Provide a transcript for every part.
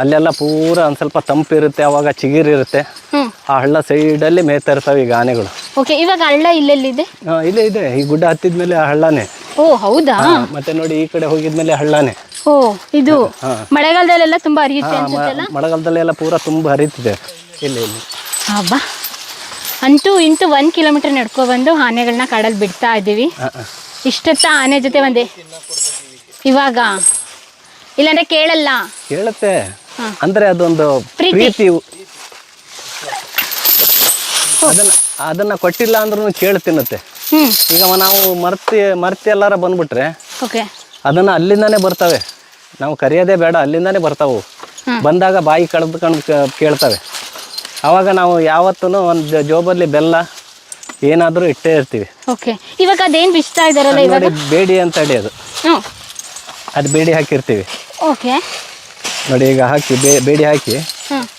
ಅಲ್ಲೆಲ್ಲ ಪೂರ ಒಂದ್ ಸ್ವಲ್ಪ ತಂಪಿರುತ್ತೆ ಅವಾಗ ಚಿಗಿರಿರುತ್ತೆ ಇರುತ್ತೆ. ಆ ಹಳ್ಳ ಸೈಡಲ್ಲಿ ಮೇಯ್ತಾ ಇರ್ತಾವೆ ಈಗ ಆನೆಗಳು ಓಕೆ ಇವಾಗ ಹಳ್ಳ ಇಲ್ಲೆಲ್ಲಿದೆ? ಆ, ಇಲ್ಲೇ ಇದೆ. ಈ ಗುಡ್ಡ ಹತ್ತಿದ್ಮೇಲೆ ಆ ಹಳ್ಳನೇ. ಓ ಹೌದಾ? ಆ, ಮತ್ತೆ ನೋಡಿ ಈ ಕಡೆ ಹೋಗಿದ್ಮೇಲೆ ಹಳ್ಳನೇ. ಓ ಇದು ಮಳೆಗಾಲದಲ್ಲೆಲ್ಲ ತುಂಬಾ ಹರಿಯುತ್ತೆ ಅನ್ಸುತ್ತಲ್ಲ? ಮಳೆಗಾಲದಲ್ಲೆಲ್ಲ ಪೂರ ತುಂಬಾ ಹರಿತಿದೆ. ಇಲ್ಲಿ ಇಲ್ಲಿ. ಹಬ್ಬ ಅಂತೂ ಇಂತೂ ಒಂದ್ ಕಿಲೋಮೀಟರ್ ನಡ್ಕೊ ಬಂದು ಆನೆಗಳನ್ನ ಕಾಡಲ್ಲಿ ಬಿಡ್ತಾ ಇದ್ದೀವಿ. ಇಷ್ಟತ್ತ ಆ. ಇಷ್ಟೊತ್ತ ಆನೆ ಜೊತೆ ಒಂದೇ. ಇವಾಗ. ಇಲ್ಲಾಂದ್ರೆ ಕೇಳಲ್ಲ. ಕೇಳುತ್ತೆ. ಅಂದ್ರೆ ಅದೊಂದು ಪ್ರೀತಿ. ಅದನ್ನ ಅದನ್ನ ಕೊಟ್ಟಿಲ್ಲ ಅಂದ್ರೂ ಕೇಳಿ ತಿನ್ನುತ್ತೆ. ಈಗ ನಾವು ಮರ್ತಿ ಮರ್ತಿ ಎಲ್ಲಾರ ಬಂದ್ಬಿಟ್ರೆ ಅದನ್ನ ಅಲ್ಲಿಂದಾನೇ ಬರ್ತವೆ. ನಾವು ಕರೆಯೋದೇ ಬೇಡ ಅಲ್ಲಿಂದಾನೇ ಬರ್ತಾವು. ಬಂದಾಗ ಬಾಯಿ ಕಳೆದುಕೊಂಡು ಕೇಳ್ತವೆ. ಅವಾಗ ನಾವು ಯಾವತ್ತೂ ಒಂದು ಜೋಬಲ್ಲಿ ಬೆಲ್ಲ ಏನಾದರೂ ಇಟ್ಟೇ ಇರ್ತೀವಿ. ಓಕೆ. ಇವಾಗ ಅದೇನ್ ಬಿಚ್ತಾ ಇದಾರಲ್ಲ ಇವಾಗ? ಬೇಡಿ ಅಂತ ಹೇಳಿ ಅದು. ಅದು ಬೇಡಿ ಹಾಕಿರ್ತೀವಿ. ಓಕೆ. ನೋಡಿ ಈಗ ಹಾಕಿ ಬೇ ಬೇಡಿ ಹಾಕಿ.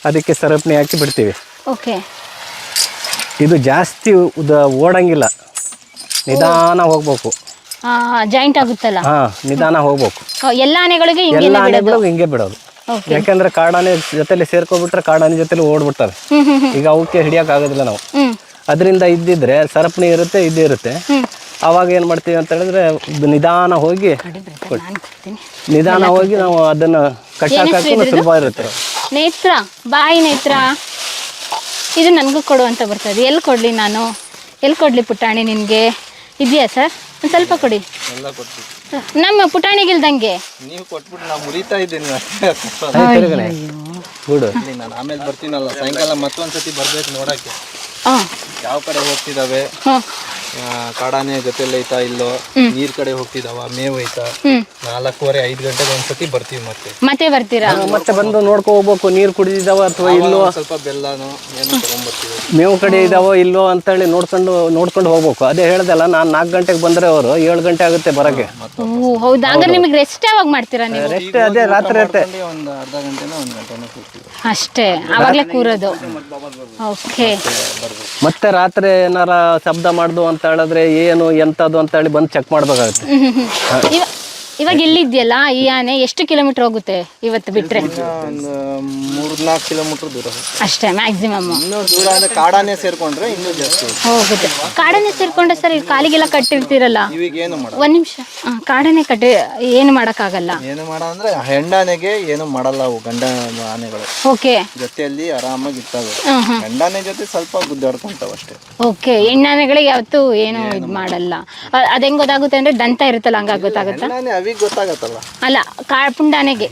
ಅದಕ್ಕೆ ಸರಪಣಿ ಹಾಕಿ ಬಿಡ್ತೀವಿ. ಓಕೆ. ಇದು ಜಾಸ್ತಿ ಉದ ಓಡಂಗಿಲ್ಲ. ನಿಧಾನ ಹೋಗ್ಬೇಕು. ಜಾಯಿಂಟ್ ಆಗುತ್ತಲ್ಲ? ಹಾ ನಿಧಾನ ಹೋಗ್ಬೇಕು. ಓ, ಎಲ್ಲ ಆನೆಗಳಿಗೆ ಆನೆಗಳು ಹಿಂಗೆ ಬಿಡೋದು? ಓಕೆ. ಯಾಕಂದ್ರೆ ಕಾಡಾನೆ ಜೊತೆಲಿ ಸೇರ್ಕೊಬಿಟ್ರೆ ಕಾಡಾನೆ ಜೊತೆಲಿ ಓಡ್ಬಿಡ್ತವೆ ಹ್ಮ್ ಹ್ಮ್ ಹ್ಮ್. ಈಗ ಅವಕ್ಕೆ ಹಿಡಿಯಕ್ ಆಗೋದಿಲ್ಲ ನಾವು. ಹ್ಮ್. ಅದರಿಂದ ಇದ್ದಿದ್ರೆ ಸರಪಣಿ ಇರುತ್ತೆ ಇದ್ದೇ ಇರುತ್ತೆ. ಅವಾಗ ಏನು ಮಾಡ್ತೀವಿ ಅಂತ ಹೇಳಿದ್ರೆ ನಿಧಾನ ಹೋಗಿ ನಿಧಾನ ಹೋಗಿ ನಾವು ಅದನ್ನ ಕಟ್ಟಾಕೂ ಸುಲಭ ಇರುತ್ತೆ. ನೇತ್ರ ಬಾಯಿ ನೇತ್ರ. ಇದು ನನಗೂ ಕೊಡು ಅಂತ ಬರ್ತದೆ. ಎಲ್ಲಿ ಕೊಡಲಿ ನಾನು? ಎಲ್ಲಿ ಕೊಡಲಿ ಪುಟಾಣಿ ನಿನಗೆ? ಇದೆಯಾ ಸರ್? ಒಂದು ಸ್ವಲ್ಪ ಕೊಡಿ. ನಮ್ಮ ಪುಟಾಣಿಗಿಲ್ದಂಗೆ ನೀವು ಕೊಟ್ಬಿಟ್ಟು ನಾವು ಮುರಿತಾ ಇದ್ದೀನಿ. ಇಲ್ಲಿ ನಾನು ಆಮೇಲೆ ಬರ್ತೀನಲ್ಲ ಸಾಯಂಕಾಲ ಮತ್ತೊಂದ್ಸತಿ ಬರ್ಬೇಕು ನೋಡಕ್ಕೆ. ಹಾಂ. ಯಾವ ಕಡೆ ಹೋಗ್ತಿದಾವೆ? ಹಾಂ. ಆ, ಕಾಡಾನೆ ಜೊತೆಲಿ ಐತಾ ಇಲ್ಲೋ ನೀರ್ ಕಡೆ ಹೋಗ್ತಿದಾವ ಮೇವ್ ಐತಾ ನಾಲ್ಕೂವರೆ ಐದು ಗಂಟೆಗೆ ಒಂದ್ಸತಿ ಬರ್ತೀವಿ ಮತ್ತೆ. ಮತ್ತೆ ಬರ್ತೀರಾ? ಮತ್ತೆ ಬಂದು ನೋಡ್ಕೊ ಹೋಗ್ಬೇಕು ನೀರ್ ಕುಡಿದಿದಾವ ಅಥವಾ ಇಲ್ಲೋ ಸ್ವಲ್ಪ ಬೆಲ್ಲಾನು ಏನೋ ತಗೊಂಡ್ಬರ್ತೀವಿ ಮೇವು ಕಡೆ ಇದಾವೋ ಇಲ್ಲೋ ಅಂತೇಳಿ ನೋಡ್ಕೊಂಡು ನೋಡ್ಕೊಂಡು ಹೋಗ್ಬೇಕು. ಅದೇ ಹೇಳ್ದಲ್ಲ ನಾನ್ ನಾಲ್ಕು ಗಂಟೆಗೆ ಬಂದ್ರೆ ಅವರು ಏಳು ಗಂಟೆ ಆಗುತ್ತೆ ಬರಕ್ಕೆ ಓ ಹೌದಾ? ಹಂಗಾರೆ ನಿಮಗೆ ರೆಸ್ಟ್ ಯಾವಾಗ ಮಾಡ್ತೀರಾ ನೀವು? ರೆಸ್ಟ್ ಅದೇ ರಾತ್ರಿ ಇರುತ್ತೆ ಒಂದು ಅರ್ಧ ಗಂಟೆನೋ ಒಂದು ಗಂಟೆನೋ ಕೂರ್ತೀವಿ ಅಷ್ಟೇ ಆವಾಗಲೇ ಕೂರೋದು. ಓಕೆ ಮತ್ತೆ ರಾತ್ರಿ ಏನಾರ ಶಬ್ದ ಮಾಡ್ದು ಅಂತ ಹೇಳಿದ್ರೆ ಏನು ಎಂಥದ್ದು ಅಂತ ಹೇಳಿ ಬಂದು ಚೆಕ್ ಮಾಡ್ಬೇಕಾಗುತ್ತೆ. ಇವಾಗ ಇಲ್ಲಿದ್ಯಲ್ಲ ಈ ಆನೆ ಎಷ್ಟು ಕಿಲೋಮೀಟರ್ ಹೋಗುತ್ತೆ ಇವತ್ತು ಬಿಟ್ರೆ? ಒಂದು ಮೂರ್ನಾಲ್ಕು ಕಿಲೋಮೀಟರ್ ದೂರ ಅಷ್ಟೇ ಮ್ಯಾಕ್ಸಿಮಮ್ ಇನ್ನೂ ದೂರ ಅಂದ್ರೆ ಕಾಡಾನೆ ಸೇರ್ಕೊಂಡ್ರೆ ಇನ್ನೂ ಜಾಸ್ತಿ ಹೋಗುತ್ತೆ. ಹೋಗುತ್ತೆ. ಕಾಡನ್ನೇ ಸೇರ್ಕೊಂಡೆ ಸರ್ ಇಲ್ಲಿ ಕಾಲಿಗೆಲ್ಲ ಕಟ್ಟಿರ್ತೀರಲ್ಲ? ಇವಾಗ ಏನು ಮಾಡ ಒಂದ್ ನಿಮಿಷ. ಕಾಡನ್ನೇ ಕಟ್ಟಿ ಏನು ಮಾಡೋಕ್ಕಾಗಲ್ಲ? ಏನು ಮಾಡ ಅಂದ್ರೆ ಹೆಣ್ಣಾನೆಗೆ ಏನು ಮಾಡಲ್ಲ ಅವು ಗಂಡ ಆನೆಗಳು. ಓಕೆ. ಜೊತೆಯಲ್ಲಿ ಆರಾಮಾಗಿ ಇರ್ತವೆ. ಹ್ಮ್ ಹ್ಮ್. ಗಂಡಾನೆ ಜೊತೆ ಸ್ವಲ್ಪ ಗುದ್ದಾಡ್ಕೊಂತಾವ ಅಷ್ಟೇ. ಓಕೆ ಹೆಣ್ಣಾನೆಗಳಿಗೆ ಯಾವತ್ತೂ ಏನು ಇದು ಮಾಡಲ್ಲ. ಅ- ಅದ್ ಹೆಂಗ್ ಗೊತ್ತಾಗುತ್ತೆ ಅಂದ್ರೆ ದಂತ ಇರುತ್ತಲ್ಲ ಹಂಗಾಗಿ ಗೊತ್ತಾಗುತ್ತೆ? ಹೆಣ್ಣಾನೆ ಗೊತ್ತಾಗತ್ತಲ್ಲ ಅಲ್ಲ ಕಾ ಪುಂಡಾನೆಗೆ.